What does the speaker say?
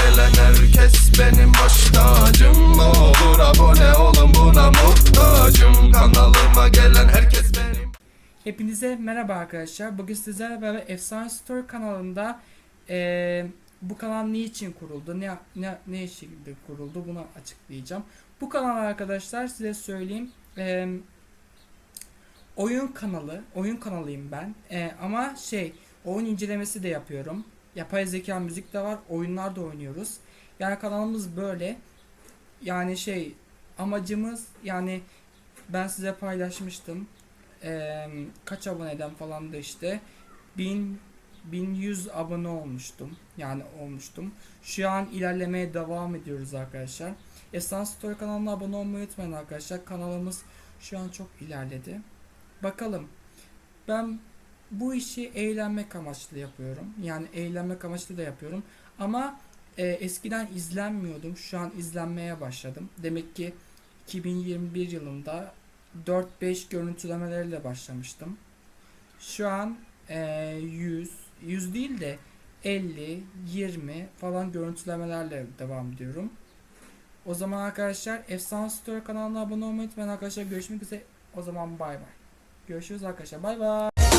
gelen herkes benim baş tacım olur abone olun buna muhtacım Kanalıma gelen herkes benim Hepinize merhaba arkadaşlar. Bugün sizlerle beraber Efsane Store kanalında eee, bu kanal niçin kuruldu, ne ne ne şekilde kuruldu bunu açıklayacağım. Bu kanal arkadaşlar size söyleyeyim. eee, oyun kanalı, oyun kanalıyım ben. Eee, ama şey, oyun incelemesi de yapıyorum. Yapay zeka müzik de var, oyunlar da oynuyoruz. Yani kanalımız böyle. Yani şey, amacımız yani ben size paylaşmıştım eee, kaç aboneden falan da işte 1000 1100 abone olmuştum. Yani olmuştum. Şu an ilerlemeye devam ediyoruz arkadaşlar. Esans Story kanalına abone olmayı unutmayın arkadaşlar. Kanalımız şu an çok ilerledi. Bakalım. Ben bu işi eğlenmek amaçlı yapıyorum. Yani eğlenmek amaçlı da yapıyorum. Ama e, eskiden izlenmiyordum. Şu an izlenmeye başladım. Demek ki 2021 yılında 4-5 görüntülemelerle başlamıştım. Şu an eee 100, 100 değil de 50, 20 falan görüntülemelerle devam ediyorum. O zaman arkadaşlar Efsane Story kanalına abone olmayı unutmayın arkadaşlar. Görüşmek üzere. O zaman bay bay. Görüşürüz arkadaşlar. Bay bay.